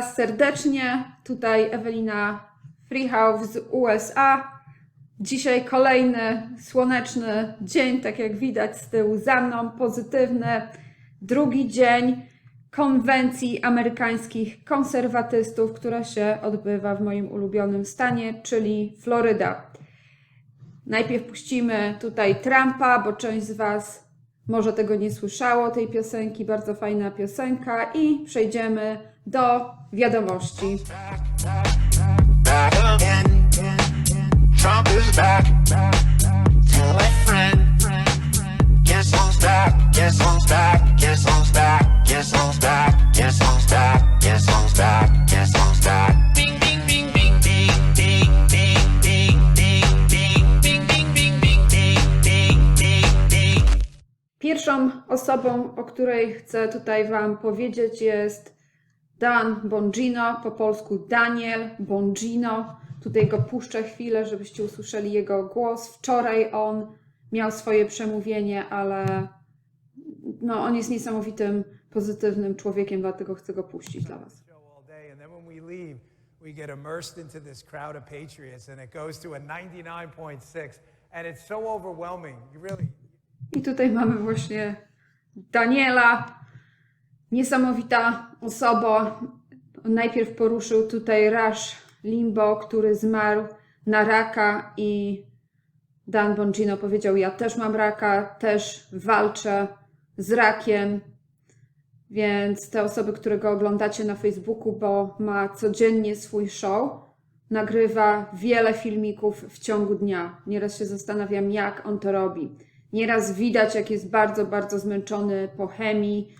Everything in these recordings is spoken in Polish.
Was serdecznie. Tutaj Ewelina Freehouse z USA. Dzisiaj kolejny słoneczny dzień, tak jak widać z tyłu za mną, pozytywny. Drugi dzień konwencji amerykańskich konserwatystów, która się odbywa w moim ulubionym stanie, czyli Floryda. Najpierw puścimy tutaj Trumpa, bo część z Was może tego nie słyszało, tej piosenki, bardzo fajna piosenka i przejdziemy do wiadomości. Pierwszą osobą, o której chcę tutaj Wam powiedzieć, jest Dan Bongino, po polsku Daniel Bongino. Tutaj go puszczę chwilę, żebyście usłyszeli jego głos. Wczoraj on miał swoje przemówienie, ale no, on jest niesamowitym, pozytywnym człowiekiem, dlatego chcę go puścić dla Was. we get immersed into this crowd of patriots, and it goes to a 99.6, and it's so overwhelming. You really, I tutaj mamy właśnie Daniela, niesamowita osoba. Najpierw poruszył tutaj Rush Limbo, który zmarł na raka i Dan Bongino powiedział, ja też mam raka, też walczę z rakiem. Więc te osoby, które go oglądacie na Facebooku, bo ma codziennie swój show, nagrywa wiele filmików w ciągu dnia. Nieraz się zastanawiam, jak on to robi. Nieraz widać, jak jest bardzo, bardzo zmęczony po chemii,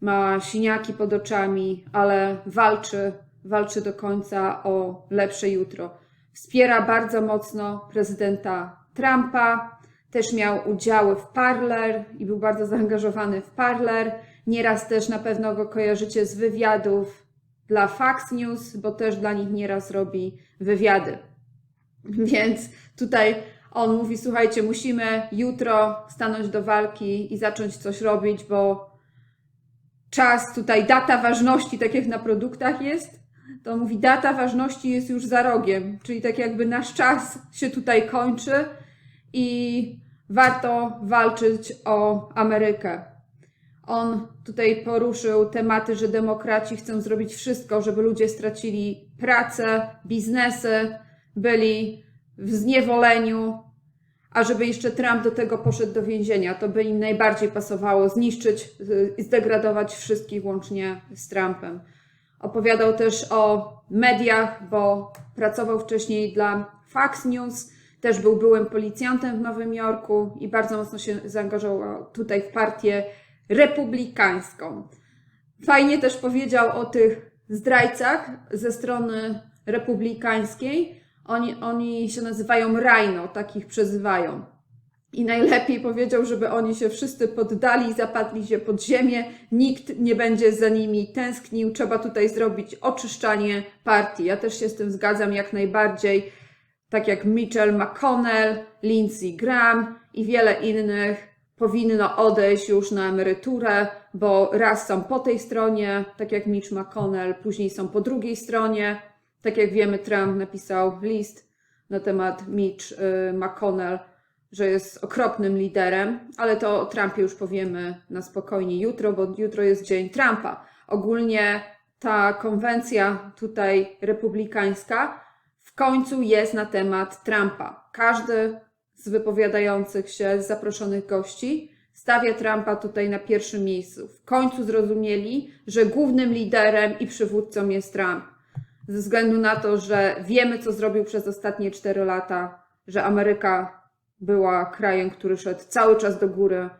ma siniaki pod oczami, ale walczy, walczy do końca o lepsze jutro. Wspiera bardzo mocno prezydenta Trumpa, też miał udziały w Parler i był bardzo zaangażowany w Parler. Nieraz też na pewno go kojarzycie z wywiadów dla Fox News, bo też dla nich nieraz robi wywiady. Więc tutaj on mówi: Słuchajcie, musimy jutro stanąć do walki i zacząć coś robić, bo czas tutaj, data ważności, tak jak na produktach jest, to mówi: data ważności jest już za rogiem, czyli tak jakby nasz czas się tutaj kończy i warto walczyć o Amerykę. On tutaj poruszył tematy, że demokraci chcą zrobić wszystko, żeby ludzie stracili pracę, biznesy, byli w zniewoleniu, a żeby jeszcze Trump do tego poszedł do więzienia, to by im najbardziej pasowało zniszczyć y, i zdegradować wszystkich łącznie z Trumpem. Opowiadał też o mediach, bo pracował wcześniej dla Fox News, też był byłym policjantem w Nowym Jorku i bardzo mocno się zaangażował tutaj w partię republikańską. Fajnie też powiedział o tych zdrajcach ze strony republikańskiej. Oni, oni się nazywają Rhino, takich przezywają. I najlepiej powiedział, żeby oni się wszyscy poddali, zapadli się pod ziemię, nikt nie będzie za nimi tęsknił, trzeba tutaj zrobić oczyszczanie partii. Ja też się z tym zgadzam jak najbardziej, tak jak Mitchell McConnell, Lindsey Graham i wiele innych powinno odejść już na emeryturę, bo raz są po tej stronie, tak jak Mitch McConnell, później są po drugiej stronie. Tak jak wiemy, Trump napisał list na temat Mitch y, McConnell, że jest okropnym liderem, ale to o Trumpie już powiemy na spokojnie jutro, bo jutro jest dzień Trumpa. Ogólnie ta konwencja tutaj republikańska w końcu jest na temat Trumpa. Każdy z wypowiadających się, z zaproszonych gości, stawia Trumpa tutaj na pierwszym miejscu. W końcu zrozumieli, że głównym liderem i przywódcą jest Trump. Ze względu na to, że wiemy, co zrobił przez ostatnie 4 lata, że Ameryka była krajem, który szedł cały czas do góry,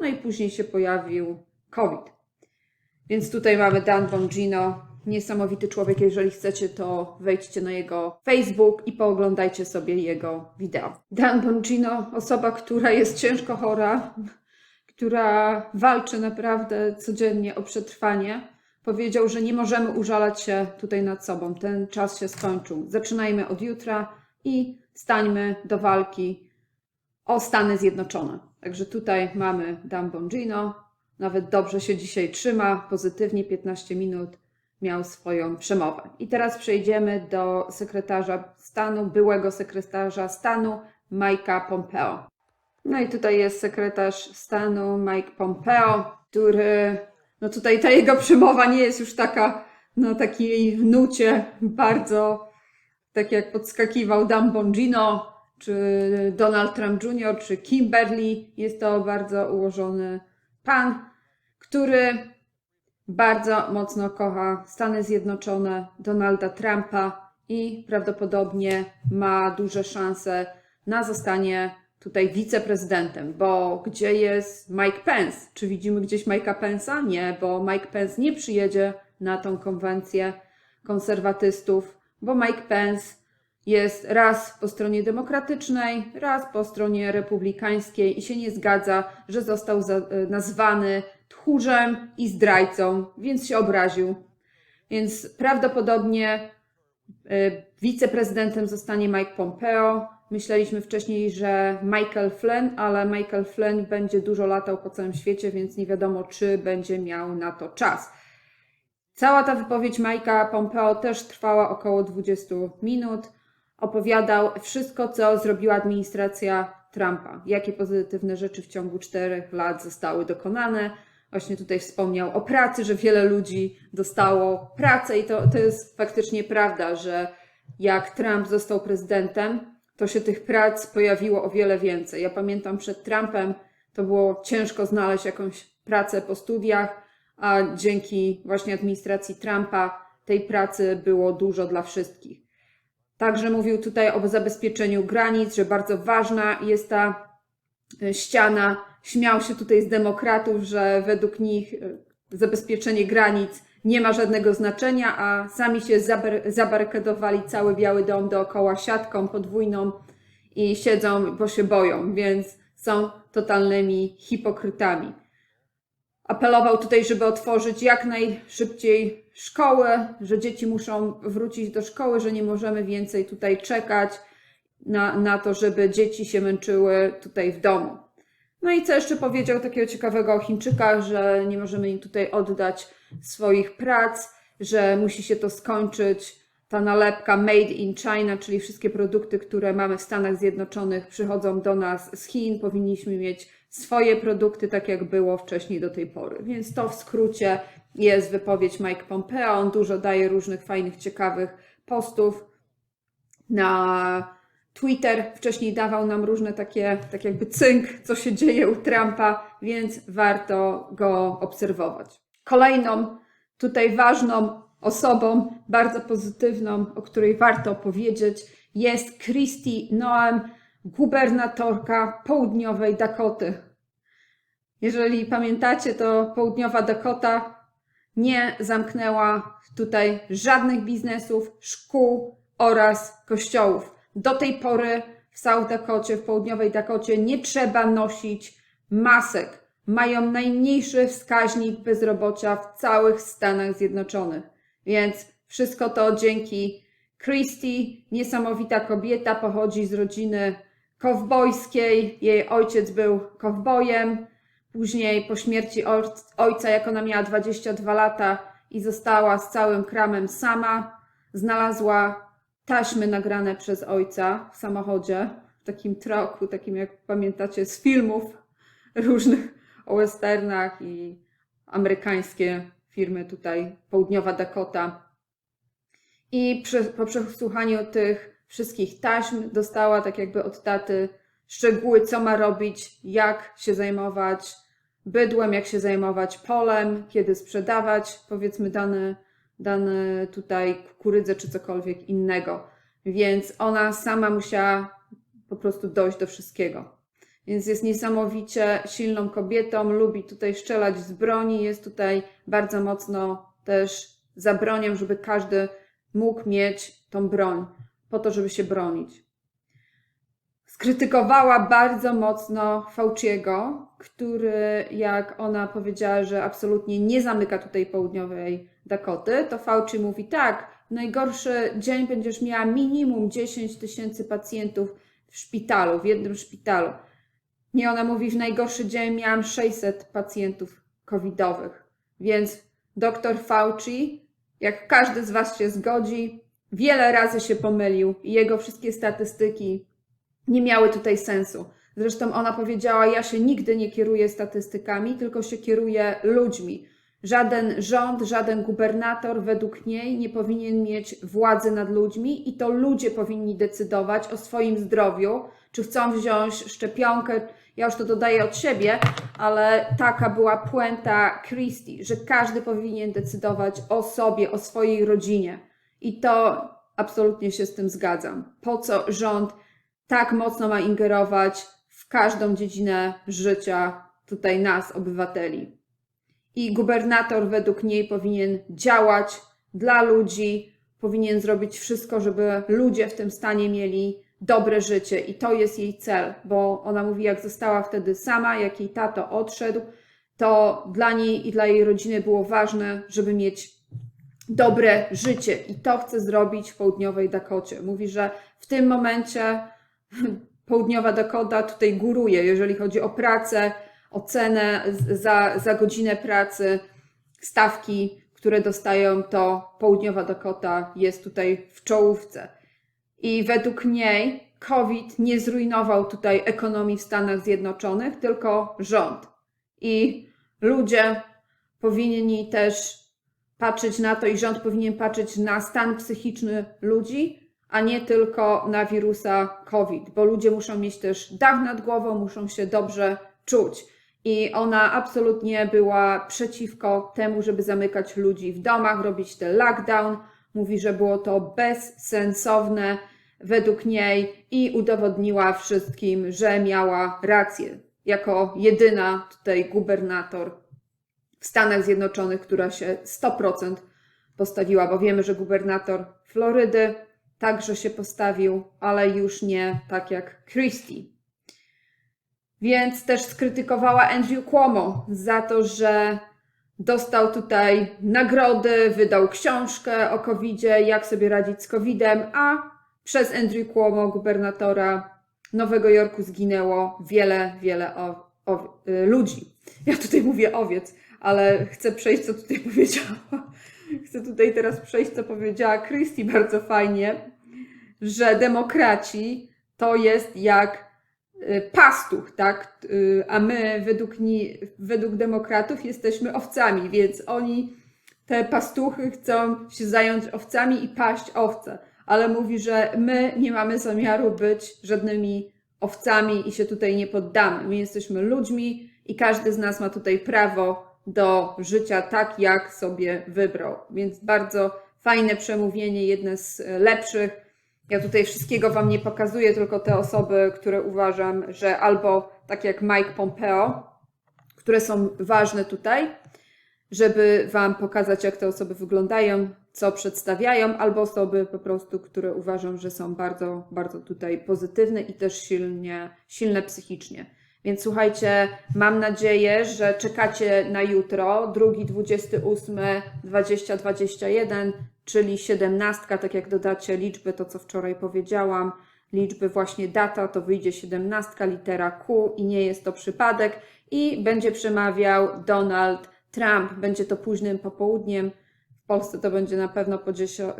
no i później się pojawił COVID. Więc tutaj mamy Dan Bongino, niesamowity człowiek. Jeżeli chcecie, to wejdźcie na jego Facebook i pooglądajcie sobie jego wideo. Dan Bongino, osoba, która jest ciężko chora, która walczy naprawdę codziennie o przetrwanie, powiedział, że nie możemy użalać się tutaj nad sobą. Ten czas się skończył. Zaczynajmy od jutra i stańmy do walki o Stany Zjednoczone. Także tutaj mamy Dan Bongino, nawet dobrze się dzisiaj trzyma, pozytywnie 15 minut miał swoją przemowę. I teraz przejdziemy do sekretarza stanu, byłego sekretarza stanu Mike'a Pompeo. No i tutaj jest sekretarz stanu Mike Pompeo, który, no tutaj ta jego przemowa nie jest już taka, no takiej nucie bardzo, tak jak podskakiwał Dan Bongino, czy Donald Trump Jr., czy Kimberly. Jest to bardzo ułożony pan, który bardzo mocno kocha Stany Zjednoczone, Donalda Trumpa i prawdopodobnie ma duże szanse na zostanie tutaj wiceprezydentem, bo gdzie jest Mike Pence? Czy widzimy gdzieś Mike'a Pence'a? Nie, bo Mike Pence nie przyjedzie na tą konwencję konserwatystów, bo Mike Pence jest raz po stronie demokratycznej, raz po stronie republikańskiej i się nie zgadza, że został e, nazwany tchórzem i zdrajcą, więc się obraził. Więc prawdopodobnie e, wiceprezydentem zostanie Mike Pompeo. Myśleliśmy wcześniej, że Michael Flynn, ale Michael Flynn będzie dużo latał po całym świecie, więc nie wiadomo, czy będzie miał na to czas. Cała ta wypowiedź Mike'a Pompeo też trwała około 20 minut. Opowiadał wszystko, co zrobiła administracja Trumpa, jakie pozytywne rzeczy w ciągu czterech lat zostały dokonane. Właśnie tutaj wspomniał o pracy, że wiele ludzi dostało pracę i to, to jest faktycznie prawda, że jak Trump został prezydentem, to się tych prac pojawiło o wiele więcej. Ja pamiętam przed Trumpem to było ciężko znaleźć jakąś pracę po studiach, a dzięki właśnie administracji Trumpa tej pracy było dużo dla wszystkich. Także mówił tutaj o zabezpieczeniu granic, że bardzo ważna jest ta e, ściana. Śmiał się tutaj z demokratów, że według nich e, zabezpieczenie granic nie ma żadnego znaczenia, a sami się zabar- zabarykadowali cały Biały Dom dookoła siatką podwójną i siedzą, bo się boją, więc są totalnymi hipokrytami. Apelował tutaj, żeby otworzyć jak najszybciej szkoły, że dzieci muszą wrócić do szkoły, że nie możemy więcej tutaj czekać na, na to, żeby dzieci się męczyły tutaj w domu. No i co jeszcze powiedział takiego ciekawego o Chińczykach, że nie możemy im tutaj oddać swoich prac, że musi się to skończyć. Ta nalepka Made in China, czyli wszystkie produkty, które mamy w Stanach Zjednoczonych, przychodzą do nas z Chin. Powinniśmy mieć swoje produkty, tak jak było wcześniej do tej pory. Więc to w skrócie jest wypowiedź Mike Pompeo. On dużo daje różnych fajnych, ciekawych postów na Twitter wcześniej dawał nam różne takie, tak jakby cynk, co się dzieje u Trumpa, więc warto go obserwować. Kolejną tutaj ważną osobą, bardzo pozytywną, o której warto powiedzieć, jest Christy Noem, gubernatorka południowej Dakoty. Jeżeli pamiętacie, to południowa Dakota nie zamknęła tutaj żadnych biznesów, szkół oraz kościołów. Do tej pory w South Dakocie, w południowej Dakocie nie trzeba nosić masek. Mają najmniejszy wskaźnik bezrobocia w całych Stanach Zjednoczonych. Więc wszystko to dzięki Christy, niesamowita kobieta, pochodzi z rodziny kowbojskiej. Jej ojciec był kowbojem. Później po śmierci oj- ojca, jak ona miała 22 lata i została z całym kramem sama, znalazła taśmy nagrane przez ojca w samochodzie, w takim troku, takim jak pamiętacie z filmów różnych o westernach i amerykańskie firmy tutaj, południowa Dakota. I przy, po przesłuchaniu tych wszystkich taśm dostała tak jakby od taty szczegóły, co ma robić, jak się zajmować bydłem, jak się zajmować polem, kiedy sprzedawać, powiedzmy, dane, dane tutaj kukurydzę czy cokolwiek innego. Więc ona sama musiała po prostu dojść do wszystkiego. Więc jest niesamowicie silną kobietą, lubi tutaj strzelać z broni, jest tutaj bardzo mocno też za bronią, żeby każdy mógł mieć tą broń, po to, żeby się bronić skrytykowała bardzo mocno Fauciego, który, jak ona powiedziała, że absolutnie nie zamyka tutaj południowej Dakoty, to Fauci mówi tak, najgorszy dzień będziesz miała minimum 10 tysięcy pacjentów w szpitalu, w jednym szpitalu. Nie, ona mówi, w najgorszy dzień miałam 600 pacjentów covidowych. Więc doktor Fauci jak każdy z Was się zgodzi, wiele razy się pomylił i jego wszystkie statystyki nie miały tutaj sensu. Zresztą ona powiedziała: Ja się nigdy nie kieruję statystykami, tylko się kieruję ludźmi. Żaden rząd, żaden gubernator według niej nie powinien mieć władzy nad ludźmi i to ludzie powinni decydować o swoim zdrowiu, czy chcą wziąć szczepionkę. Ja już to dodaję od siebie, ale taka była puenta Christie, że każdy powinien decydować o sobie, o swojej rodzinie. I to absolutnie się z tym zgadzam. Po co rząd tak mocno ma ingerować w każdą dziedzinę życia tutaj nas, obywateli? I gubernator według niej powinien działać dla ludzi, powinien zrobić wszystko, żeby ludzie w tym stanie mieli dobre życie. I to jest jej cel, bo ona mówi, jak została wtedy sama, jak jej tato odszedł, to dla niej i dla jej rodziny było ważne, żeby mieć dobre życie. I to chce zrobić w południowej Dakocie. Mówi, że w tym momencie południowa Dakota tutaj góruje, jeżeli chodzi o pracę, o cenę z- za, za godzinę pracy, stawki, które dostają, to południowa Dakota jest tutaj w czołówce. I według niej COVID nie zrujnował tutaj ekonomii w Stanach Zjednoczonych, tylko rząd. I ludzie powinni też patrzeć na to, i rząd powinien patrzeć na stan psychiczny ludzi, a nie tylko na wirusa COVID, bo ludzie muszą mieć też dach nad głową, muszą się dobrze czuć. I ona absolutnie była przeciwko temu, żeby zamykać ludzi w domach, robić ten lockdown. Mówi, że było to bezsensowne według niej i udowodniła wszystkim, że miała rację. Jako jedyna tutaj gubernator w Stanach Zjednoczonych, która się 100% postawiła, bo wiemy, że gubernator Florydy także się postawił, ale już nie tak jak Christie. Więc też skrytykowała Andrew Cuomo za to, że dostał tutaj nagrody, wydał książkę o COVID-zie, jak sobie radzić z COVID-em, a przez Andrew Cuomo, gubernatora Nowego Jorku, zginęło wiele, wiele o, o, y, ludzi. Ja tutaj mówię owiec, ale chcę przejść, co tutaj powiedziała. Chcę tutaj teraz przejść, co powiedziała Christie bardzo fajnie, że demokraci to jest jak pastuch, tak? Y, A my według, ni, według demokratów jesteśmy owcami, więc oni, te pastuchy, chcą się zająć owcami i paść owce. Ale mówi, że my nie mamy zamiaru być żadnymi owcami i się tutaj nie poddamy. My jesteśmy ludźmi i każdy z nas ma tutaj prawo do życia tak, jak sobie wybrał. Więc bardzo fajne przemówienie, jedne z lepszych. Ja tutaj wszystkiego Wam nie pokazuję, tylko te osoby, które uważam, że albo tak jak Mike Pompeo, które są ważne tutaj, żeby Wam pokazać, jak te osoby wyglądają, co przedstawiają, albo osoby po prostu, które uważam, że są bardzo, bardzo tutaj pozytywne i też silnie, silne psychicznie. Więc słuchajcie, mam nadzieję, że czekacie na jutro, drugi, 28, 20, 21, czyli 17, tak jak dodacie liczby, to co wczoraj powiedziałam, liczby właśnie data, to wyjdzie 17, litera Q i nie jest to przypadek i będzie przemawiał Donald Trump. Będzie to późnym popołudniem. W Polsce to będzie na pewno po,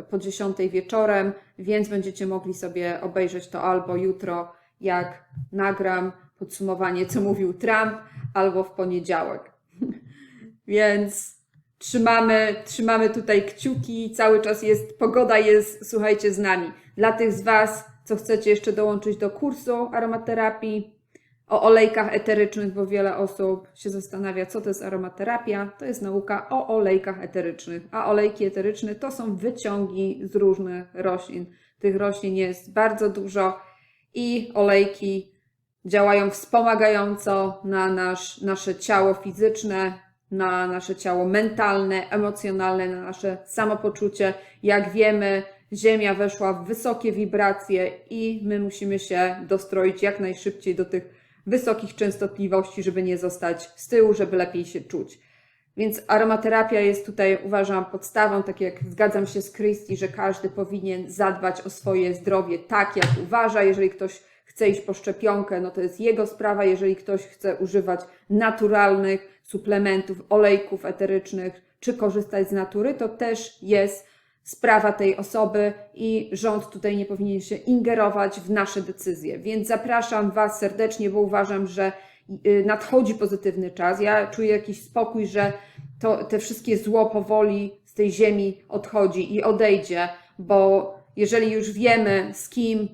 po 10 wieczorem, więc będziecie mogli sobie obejrzeć to albo jutro, jak nagram podsumowanie, co mówił Trump, albo w poniedziałek. Więc trzymamy, trzymamy tutaj kciuki, cały czas jest, pogoda jest, słuchajcie, z nami. Dla tych z Was, co chcecie jeszcze dołączyć do kursu aromaterapii, o olejkach eterycznych, bo wiele osób się zastanawia, co to jest aromaterapia. To jest nauka o olejkach eterycznych, a olejki eteryczne to są wyciągi z różnych roślin. Tych roślin jest bardzo dużo i olejki działają wspomagająco na nasz, nasze ciało fizyczne, na nasze ciało mentalne, emocjonalne, na nasze samopoczucie. Jak wiemy, Ziemia weszła w wysokie wibracje i my musimy się dostroić jak najszybciej do tych wysokich częstotliwości, żeby nie zostać z tyłu, żeby lepiej się czuć. Więc aromaterapia jest tutaj, uważam, podstawą, tak jak zgadzam się z Christie, że każdy powinien zadbać o swoje zdrowie tak, jak uważa. Jeżeli ktoś chce iść po szczepionkę, no to jest jego sprawa. Jeżeli ktoś chce używać naturalnych suplementów, olejków eterycznych, czy korzystać z natury, to też jest sprawa tej osoby i rząd tutaj nie powinien się ingerować w nasze decyzje. Więc zapraszam Was serdecznie, bo uważam, że y, nadchodzi pozytywny czas. Ja czuję jakiś spokój, że to, te wszystkie zło powoli z tej ziemi odchodzi i odejdzie, bo jeżeli już wiemy, z kim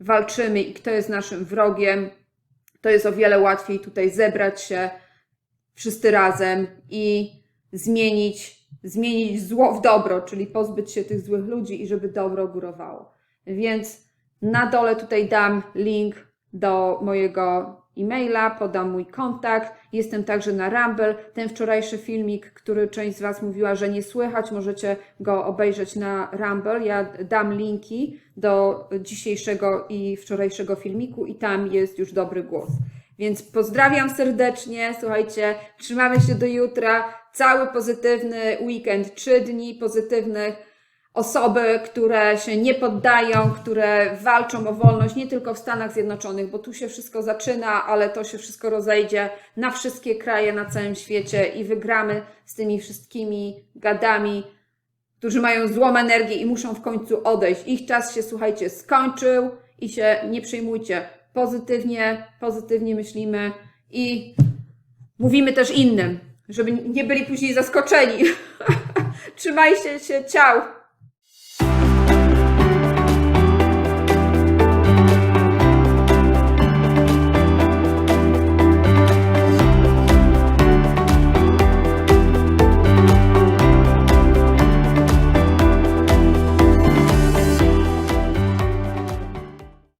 walczymy i kto jest naszym wrogiem, to jest o wiele łatwiej tutaj zebrać się wszyscy razem i zmienić, zmienić zło w dobro, czyli pozbyć się tych złych ludzi i żeby dobro górowało. Więc na dole tutaj dam link do mojego e-maila, podam mój kontakt. Jestem także na Rumble. Ten wczorajszy filmik, który część z Was mówiła, że nie słychać, możecie go obejrzeć na Rumble. Ja dam linki do dzisiejszego i wczorajszego filmiku i tam jest już dobry głos. Więc pozdrawiam serdecznie, słuchajcie, trzymamy się do jutra. Cały pozytywny weekend, trzy dni pozytywnych osoby, które się nie poddają, które walczą o wolność nie tylko w Stanach Zjednoczonych, bo tu się wszystko zaczyna, ale to się wszystko rozejdzie na wszystkie kraje na całym świecie i wygramy z tymi wszystkimi gadami, którzy mają złą energię i muszą w końcu odejść. Ich czas się, słuchajcie, skończył i się nie przejmujcie. Pozytywnie, pozytywnie myślimy i mówimy też innym, żeby nie byli później zaskoczeni. Trzymajcie się, ciao!